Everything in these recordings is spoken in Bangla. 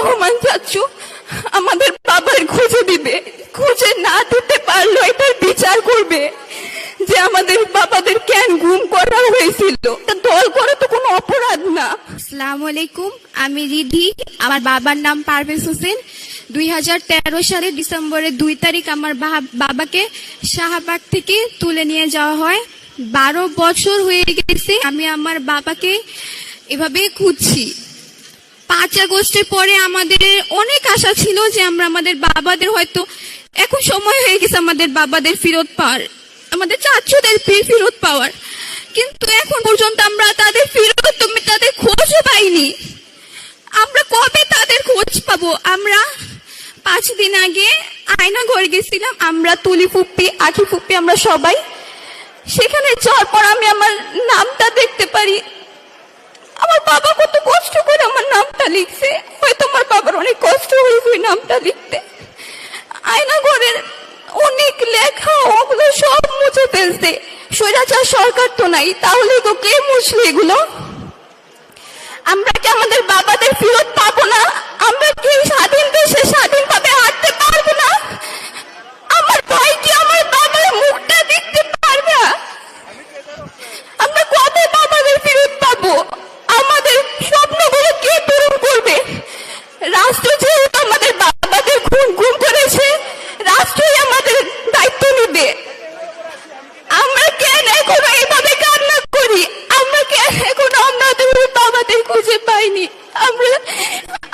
রহমান চাচ্ছু? আমাদের বাবার খুঁজে দিবে। খুঁজে না দিতে পারল এটার বিচার করবে যে আমাদের বাবাদের কেন গুম করা হয়েছিল। দল করা তো কোনো অপরাধ না। আসসালামু আলাইকুম, আমি রিধি। আমার বাবার নাম পারভেজ হোসেন। দুই হাজার তেরো সালে ডিসেম্বরের দুই তারিখ আমার বাবাকে শাহবাগ থেকে তুলে নিয়ে যাওয়া হয়। বারো বছর হয়ে গেছে আমি আমার বাবাকে এভাবে খুঁজছি। পাঁচ আগস্টের পরে আমাদের অনেক আশা ছিল যে আমরা আমাদের বাবাদের হয়তো এখন সময় হয়ে গেছে আমাদের বাবাদের ফেরত পাওয়ার, আমাদের চাচুদের ফেরত পাওয়ার। কিন্তু এখন পর্যন্ত আমরা তাদের ফেরত তুমি তাদের খোঁজও পাইনি। আমরা কবে তাদের খোঁজ পাবো? আমরা পাঁচ দিন আগে আয়না ঘর গেছিলাম, আমরা তুলি ফুপ্পি, আখি ফুপ্পি আমরা সবাই। সেখানে যাওয়ার পর আমি আমার নামটা দেখতে পারি আমার বাবা কত কষ্ট করে আমার নামটা লিখছে। হয়তো আমার বাবার অনেক কষ্ট হয়েছে নামটা লিখতে। আয়না ঘরের অনেক লেখা, ওগুলো সব মুছে ফেলছে। স্বৈরাচার সরকার তো নাই, তাহলে তো কে মুছলে এগুলো? আমরা কি আমাদের বাবাদের ফেরত পাবো না? আমরা কি স্বাধীন দেশে স্বাধীনভাবে হাঁটতে পারব না? আমার ভাই কি আমার বাবার মুখটা দেখতে পারবে না? আমরা কবে বাবাদের ফেরত পাবো আমাদের স্বপ্নগুলো কে পূরণ করবে রাষ্ট্র যেহেতু আমাদের বাবাদের খুন গুম করেছে রাষ্ট্রই আমাদের দায়িত্ব নেবে আমরা কেন এখনও এইভাবে কান্না করি আমরা কেন এখনও আমাদের বাবাদের খুঁজে পাইনি আমরা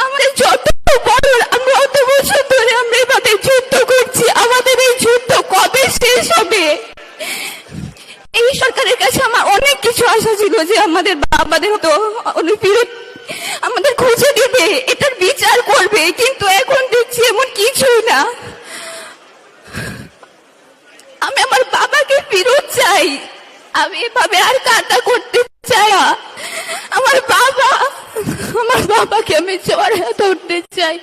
আমাদের যত বড় আমরা অত বছর ধরে আমরা এভাবে যুদ্ধ করছি আমাদের এই যুদ্ধ কবে শেষ হবে এই সরকারের কাছে আমার অনেক ছিল যে আমাদের বাবাদের তো অনেক আমাদের খুঁজে দিবে, এটার বিচার করবে, কিন্তু এখন দেখছি এমন কিছুই না। আমি আমার বাবাকে ফেরত চাই। আমি এভাবে আর কান্না করতে চাই না। আমার বাবা, আমার বাবাকে আমি চড়া ধরতে চাই।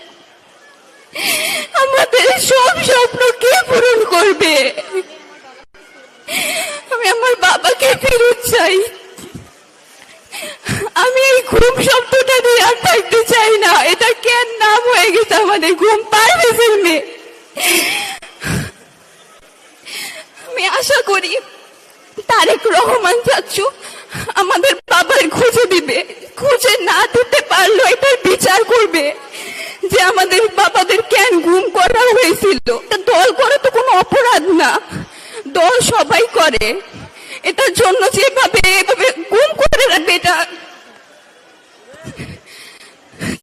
আমাদের সব স্বপ্ন কে পূরণ করবে? ঘুম শব্দটা দিয়ে আর থাকতে চাই না। এটা কেন নাম হয়ে গেছে আমাদের? ঘুম পারবে মেয়ে আমি আশা করি তারেক রহমান চাচ্ছু আমাদের বাবার খুঁজে দিবে। খুঁজে না দিতে পারল এটার বিচার করবে যে আমাদের বাবাদের কেন গুম করা হয়েছিল। দল করা তো কোনো অপরাধ না। দল সবাই করে। এটার জন্য এভাবে